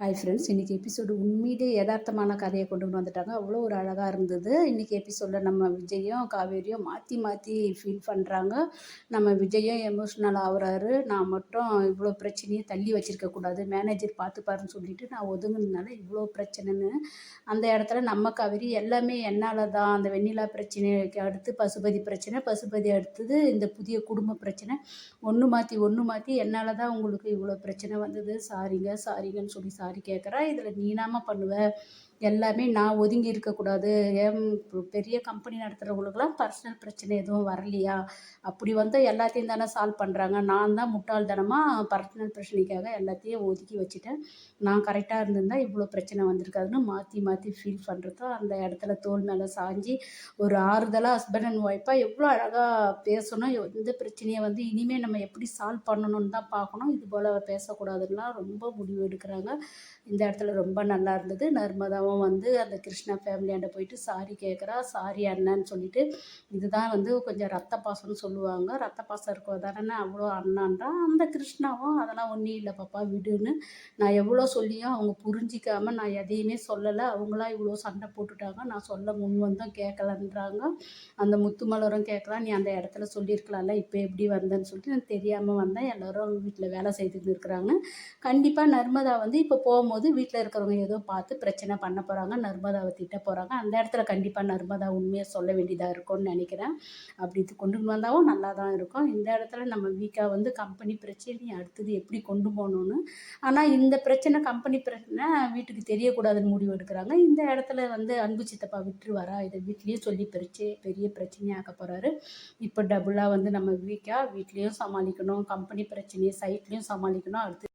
Hi friends இன்றைக்கி episode உண்மையிலே யதார்த்தமான கதையை கொண்டு வந்துட்டாங்க. அவ்வளோ ஒரு அழகாக இருந்தது. இன்றைக்கி எபிசோடில் நம்ம விஜயும் காவேரியும் மாற்றி மாற்றி ஃபீல் பண்ணுறாங்க நம்ம விஜயும் எமோஷ்னல் ஆகுறாரு. நான் மட்டும் இவ்வளோ பிரச்சனையை தள்ளி வச்சுருக்கக்கூடாது மேனேஜர் பார்த்துப்பாருன்னு சொல்லிட்டு நான் ஒதுங்கினால இவ்வளோ பிரச்சனைன்னு. அந்த இடத்துல நம்ம காவேரி எல்லாமே என்னால் தான் அந்த வெண்ணிலா பிரச்சனைக்கு அடுத்து பசுபதி பிரச்சனை பசுபதி அடுத்தது இந்த புதிய குடும்ப பிரச்சனை. ஒன்று மாற்றி ஒன்று மாற்றி என்னால் தான் உங்களுக்கு இவ்வளோ பிரச்சனை வந்தது. சாரிங்க சாரிங்கன்னு சொல்லி சாரி கேட்குறா இதில் நீனாம பண்ணுவ? எல்லாமே நான் ஒதுங்கி இருக்கக்கூடாது. ஏன் பெரிய கம்பெனி நடத்துகிறவங்களுக்குலாம் பர்சனல் பிரச்சனை எதுவும் வரலையா? அப்படி வந்தால் எல்லாத்தையும் தானே சால்வ் பண்ணுறாங்க நான் தான் முட்டாள்தனமாக பர்சனல் பிரச்சனைக்காக எல்லாத்தையும் ஒதுக்கி வச்சுட்டேன். நான் கரெக்டாக இருந்திருந்தால் இவ்வளோ பிரச்சனை வந்திருக்காதுன்னு மாற்றி மாற்றி ஃபீல் பண்ணுறதோ அந்த இடத்துல தோல் மேலே சாஞ்சி ஒரு ஆறுதலாக ஹஸ்பண்ட் அண்ட் ஒய்ஃபாக எவ்வளோ அழகாக பேசணும். எந்த பிரச்சனையை வந்து இனிமேல் நம்ம எப்படி சால்வ் பண்ணணும்னு தான் பார்க்கணும். இது போல் பேசக்கூடாதுன்னா ரொம்ப முடிவு எடுக்கிறாங்க. இந்த இடத்துல ரொம்ப நல்லா இருந்தது. அவன் வந்து அந்த கிருஷ்ணா ஃபேமிலியாண்ட போயிட்டு சாரி கேட்குறா சாரி அண்ணன்னு சொல்லிட்டு இதுதான் வந்து கொஞ்சம் ரத்த பாசம்னு சொல்லுவாங்க. ரத்த பாசம் இருக்கோ தானே அவ்வளோ அண்ணான்றான் அந்த கிருஷ்ணாவும் அதெல்லாம் ஒன்றும் இல்லை பாப்பா விடுன்னு நான் எவ்வளோ சொல்லியும் அவங்க புரிஞ்சிக்காமல் நான் எதையுமே சொல்லலை. அவங்களாம் இவ்வளோ சண்டை போட்டுட்டாங்க. நான் சொல்ல முன் வந்தோம் கேட்கலன்றாங்க அந்த முத்துமலரும் கேட்கலாம் நீ அந்த இடத்துல சொல்லியிருக்கலாம்ல இப்போ எப்படி வந்தேன்னு சொல்லிட்டு நான் தெரியாமல் வந்தேன். எல்லோரும் வீட்டில் வேலை செய்துட்டு இருக்கிறாங்க. கண்டிப்பாக நர்மதா வந்து இப்போ போகும்போது வீட்டில் இருக்கிறவங்க ஏதோ பார்த்து பிரச்சனை பண்ண போகிறாங்க நர்மதாவை திட்ட போகிறாங்க அந்த இடத்துல கண்டிப்பாக நர்மதா உண்மையை சொல்ல வேண்டியதாக இருக்கும்னு நினைக்கிறேன். அப்படி இது கொண்டு வந்தாலும் நல்லா தான் இருக்கும். இந்த இடத்துல நம்ம வீக்காக வந்து கம்பெனி பிரச்சனையை அடுத்தது எப்படி கொண்டு போகணுன்னு ஆனால் இந்த பிரச்சனை கம்பெனி பிரச்சனை வீட்டுக்கு தெரியக்கூடாதுன்னு முடிவு எடுக்கிறாங்க. இந்த இடத்துல வந்து அன்பு சித்தப்பா விட்டுருவாரா? இதை வீட்லேயும் சொல்லி பிரிச்சு பெரிய பிரச்சனையாக்க போகிறாரு இப்போ டபுளாக வந்து நம்ம வீக்காக வீட்லேயும் சமாளிக்கணும் கம்பெனி பிரச்சனையை சைட்லேயும் சமாளிக்கணும் அடுத்து